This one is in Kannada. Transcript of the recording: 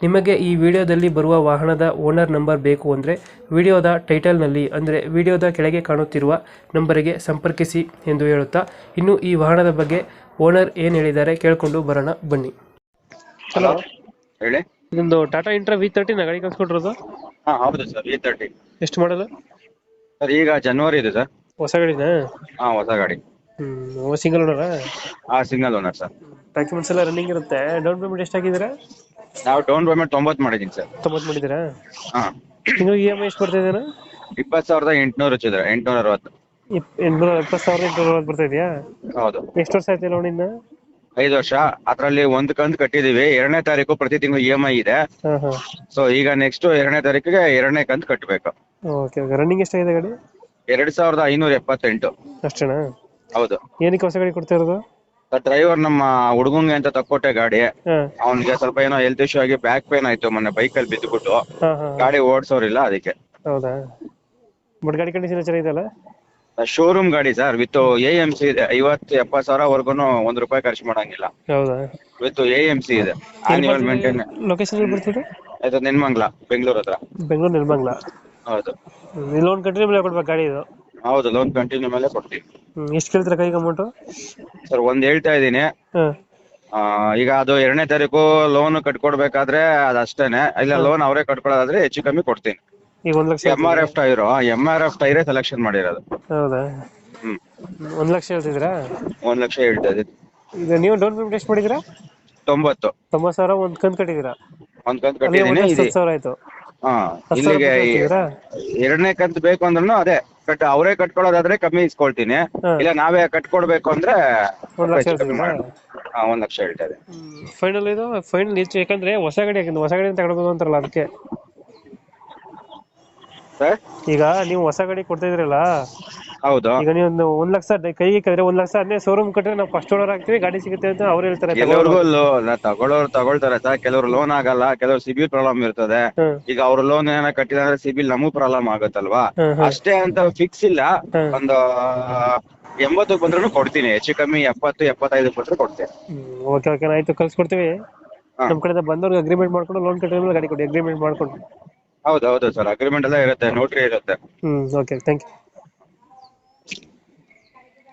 ನಿಮಗೆ ಈ ವಿಡಿಯೋದಲ್ಲಿ ಬರುವ ವಾಹನದ ಓನರ್ ನಂಬರ್ ಬೇಕು ಅಂದರೆ ವಿಡಿಯೋದ ಟೈಟಲ್ನಲ್ಲಿ ಅಂದರೆ ವಿಡಿಯೋದ ಕೆಳಗೆ ಕಾಣುತ್ತಿರುವ ನಂಬರಿಗೆ ಸಂಪರ್ಕಿಸಿ ಎಂದು ಹೇಳುತ್ತಾ ಇನ್ನು ಈ ವಾಹನದ ಬಗ್ಗೆ ಓನರ್ ಏನು ಹೇಳಿದ್ದಾರೆ ಕೇಳಿಕೊಂಡು ಬರೋಣ ಬನ್ನಿ. ಹಲೋ ಹೇಳಿ. ಇದೊಂದು ಟಾಟಾ ಇಂಟ್ರಾ ವಿ ತರ್ಟಿನ ಗಾಡಿ ಕಳ್ಸ್ಕೊಟ್ರದು ಹಾ ಹೌದು ಸರ್ ವಿ ತರ್ಟಿ ಎಷ್ಟು ಮಾಡಲು? ಸರ್ ಈಗ ಜನವರಿ ಇದೆ ಸರ್. ಹೊಸ ಗಾಡಿನಾ? ಹಾ ಹೊಸ ಗಾಡಿ. ಸಿಂಗಲ್ ಓನರಾ ಆ? ಸಿಂಗಲ್ ಓನರ್ ಸರ್ ಡಾಕ್ಯುಮೆಂಟ್ಸ್ ಎಲ್ಲ ರನ್ನಿಂಗ್ ಇರುತ್ತೆ. ಡೌನ್ ಪೇಮೆಂಟ್ ಎಷ್ಟು ಹಾಕಿದ್ದೀರಾ? ನಾವು ಡೌನ್ ಪೇಮೆಂಟ್ ತೊಂಬತ್ತು ಮಾಡಿದ್ದೀನಿ ಸರ್ ತೊಂಬತ್ತು ಮಾಡಿದ್ದೀರಾ? ಹಾ. ತಿಂಗಳಿಗೆ ಇ ಎಂ ಐ ಎಷ್ಟು ಬರ್ತಾ ಇದೆಯಾ ಇಪ್ಪತ್ತು ಸಾವಿರದ ಎಂಟುನೂರು ಹಚ್ಚಿದ್ರೆ ಎಂಟುನೂರ ಅರವತ್ತು. ಎಂಟುನೂರ ಇಪ್ಪತ್ತು ಸಾವಿರದ ಎಂಟುನೂರ ಅರವತ್ತು ಬರ್ತಾ ಇದೆಯಾ? ಹೌದು. ಎಷ್ಟು ವರ್ಷ ಆಯ್ತು ಲೋನಿಂದ ಐದು ವರ್ಷ. ಅದರಲ್ಲಿ ಒಂದು ಕಂತು ಕಟ್ಟಿದೀವಿ. ಎರಡನೇ ತಾರೀಕು ಪ್ರತಿ ತಿಂಗಳು ಇ ಎಂ ಐ ಇದೆ. ಹಾಂ ಹಾಂ. ಸೊ ಈಗ ನೆಕ್ಸ್ಟ್ ಎರಡನೇ ತಾರೀಕಿಗೆ ಎರಡನೇ ಕಂತು ಕಟ್ಟಬೇಕು ಓಕೆ ಓಕೆ. ರನ್ನಿಂಗ್ ಎಷ್ಟಾಗಿದೆ ಗಾಡಿ? ಎರಡ್ ಸಾವಿರದ ಐನೂರ ಎಪ್ಪತ್ತೆಂಟು. ಅಷ್ಟೇನಾ? ಹೌದು. ಏನಕ್ಕೆ ಹೊಸ ಗಾಡಿ ಕೊಡ್ತಾ ಇರೋದು? ಡ್ರೈವರ್ ನಮ್ಮ ಹುಡುಗಂಗೆ ಅಂತ ತಕ್ಕೊಟ್ಟೆ ಗಾಡಿ. ಹಾಂ. ಅವನಿಗೆ ಸ್ವಲ್ಪ ಏನೋ ಹೆಲ್ತ್ ಇಶ್ಯೂ ಆಗಿ ಬ್ಯಾಕ್ ಪೇನ್ ಆಯ್ತು ಮೊನ್ನೆ ಬೈಕಲ್ಲಿ ಬಿದ್ದುಬಿಟ್ಟು. ಹಾಂ ಹಾಂ ಗಾಡಿ ಓಡಿಸೋರಿಲ್ಲ ಅದಕ್ಕೆ. ಹೌದಾ? ಬಟ್ ಗಾಡಿ ಕಂಡೀಷನ್ ಚೆನ್ನಾಗಿದೆಯಲ್ಲ? ಶೋರೂಮ್ ಗಾಡಿ sir with A M C ಇದೆ. ಐವತ್ತು ಎಪ್ಪತ್ತು ಸಾವಿರವರೆಗೂ ಒಂದ್ ರೂಪಾಯಿ ಖರ್ಚು ಮಾಡಂಗಿಲ್ಲ. ಹೌದಾ? ವಿತ್ ಎ ಎಂ ಸಿ ಇದೆ. ಆನ್ಯುವಲ್ ಮೇಂಟೈನ್ ಲೊಕೇಶನ್ ಎಲ್ಲಿ ಅದು ನೆನ್ಮಂಗ್ಲ ಬೆಂಗಳೂರು ಹತ್ರ. ಬೆಂಗಳೂರು ನಿರ್ಮಂಗ್ಲ ಹೌದು. ಲೋನ್ ಮೇಲೆ ಕೊಡ್ಬೇಕು ಗಾಡಿ ಇದು. ಹೌದು ಲೋನ್ ಕಂಟಿನ್ಯೂ ಮೇಲೆ ಕೊಡ್ತೀವಿ. ಎಷ್ಟು ಕೇಳ್ತೀರಾ ಕೈಗೆ ಅಮೌಂಟ್ ಸರ್ ಒಂದ್ ಹೇಳ್ತಾ ಇದ್ದೀನಿ. ಹಾಂ. ಆ, ಈಗ ಅದು ಎರಡನೇ ತಾರೀಕು ಲೋನ್ ಕಟ್ಕೊಡ್ಬೇಕಾದ್ರೆ ಅದಷ್ಟೇನೆ ಇಲ್ಲ ಲೋನ್ ಅವರೇ ಕಟ್ಕೊಳ್ಳೋದಾದ್ರೆ ಹೆಚ್ಚು ಕಮ್ಮಿ ಕೊಡ್ತೀನಿ. ಈಗ ಒಂದು lakh M R F tyre M R F ಟೈರೇ selection ಮಾಡಿರೋದು. ಹೌದಾ? ಹ್ಮ್. ಒಂದು ಲಕ್ಷ ಹೇಳ್ತಿದ್ದೀರಾ? ಒಂದ್ ಲಕ್ಷ ಹೇಳ್ತಾ ಇದ್ದೀನಿ. ಇದು ನೀವು ಡೌನ್ ಪೇಮೆಂಟ್ ಎಷ್ಟು ಮಾಡಿದ್ದೀರಾ? ತೊಂಬತ್ತು. ತೊಂಬತ್ತು ಸಾವಿರ ಒಂದು ಕಂತು ಕಟ್ಟಿದ್ದೀರಾ? ಒಂದ್ ಕಂತ್ ಕಟ್ಟಿದೀನಿ ಒಂದು ಹತ್ತು ಸಾವಿರ ಆಯ್ತು. ಹಾ ಹತ್ತು ಸಾವಿರ ಇಲ್ಲಿಗೆ ರೂಪಾಯಿ ಕಟ್ಟಿದ್ದೀರಾ ಎರಡನೇ ಕಂತ್ ಬೇಕು ಅಂದ್ರೂ ಅದೇ. ಕಟ್ ಅವರೇ ಕಟ್ಕೊಳ್ಳೋದಾದ್ರೆ ಕಮ್ಮಿ ಇಸ್ಕೊಳ್ತೀನಿ. ಇಲ್ಲ ನಾವೇ ಕಟ್ಕೊಡ್ಬೇಕು ಅಂದ್ರೆ ಒಂದ್ ಲಕ್ಷ ಹೆಚ್ಚು ಕಮ್ಮಿ ಹೇಳ್ತಿದ್ದೀರಾ ಹಾ ಒಂದ್ ಲಕ್ಷ ಹೇಳ್ತಾ ಇದೆ ಫೈನಲ್ ಇದು ಫೈನಲ್ ಹೆಚ್ಚು ಯಾಕಂದ್ರೆ ಹೊಸ ಗಾಡಿ ಹೊಸ ಗಾಡಿ ತಗೊಳ್ಬೋದು ಅಂತಾರಲ್ಲ ಅದಕ್ಕೆ. ಸರ್? ಈಗ ನೀವು ಹೊಸ ಗಾಡಿ ಕೊಡ್ತಾ ಇದ್ರಲ್ಲ ಹೌದು? ಈಗ ನೀವು ಒಂದು ಒಂದ್ ಲಕ್ಷ ಕೈಗೆ ಕದ್ರೆ ಒಂದ್ ಲಕ್ಷ ಅದನ್ನೇ ಶೋರೂಮ್ ಕಟ್ರೆ ನಾವು ಫಸ್ಟ್ ಓನರ್ ಆಗ್ತೀವಿ ಗಾಡಿ ಸಿಗುತ್ತೆ ಅಂತ ಅವ್ರು ಹೇಳ್ತಾರೆ ಕೆಲವ್ರಿಗೂ ಲೋನ್ ತಗೊಳ್ಳೋರು ತಗೊಳ್ತಾರೆ ಸರ್ ಕೆಲವ್ರು ಲೋನ್ ಆಗಲ್ಲ ಕೆಲವ್ರು ಸಿಬಿಲ್ ಪ್ರಾಬ್ಲಮ್ ಇರ್ತದೆ. ಹ್ಮ್ ಈಗ ಅವ್ರ ಲೋನ್ ಏನ ಕಟ್ಟಿದ್ರೆ ಅಂದ್ರೆ ಸಿಬಿಲ್ ನಮಗೂ ಪ್ರಾಬ್ಲಮ್ ಆಗುತ್ತಲ್ವಾ? ಹ್ಮ್ ಹ್ಮ್. ಅಷ್ಟೇ ಅಂತ ಫಿಕ್ಸ್ ಇಲ್ಲ. ಹ್ಮ್. ಒಂದು ಎಂಬತ್ತು ಬಂದ್ರು ಕೊಡ್ತೀನಿ ಹೆಚ್ಚು ಕಮ್ಮಿ ಎಪ್ಪತ್ತು ಎಪ್ಪತ್ತೈದು ಬಂದ್ರು ಕೊಡ್ತೀನಿ. ಓಕೆ ಓಕೆ ಆಯ್ತು ಕಳ್ಸ್ಕೊಡ್ತೀವಿ. ಹಾ. ನಮ್ ಕಡೆಯಿಂದ ಬಂದವ್ರಿಗೆ ಅಗ್ರಿಮೆಂಟ್ ಮಾಡ್ಕೊಂಡು ಲೋನ್ ಕಟ್ಟಿದ ಮೇಲೆ ಗಾಡಿ ಕೊಡಿ ಅಗ್ರಿಮೆಂಟ್ ಮಾಡ್ಕೊಂಡು. ಹೌದು ಹೌದು ಸರ್ ಅಗ್ರಿಮೆಂಟ್ ಎಲ್ಲ ಇರುತ್ತೆ ನೋಟ್ರಿ ಇರುತ್ತೆ. ಹ್ಮ್ ಓಕೆ ಥ್ಯಾಂಕ್ ಯು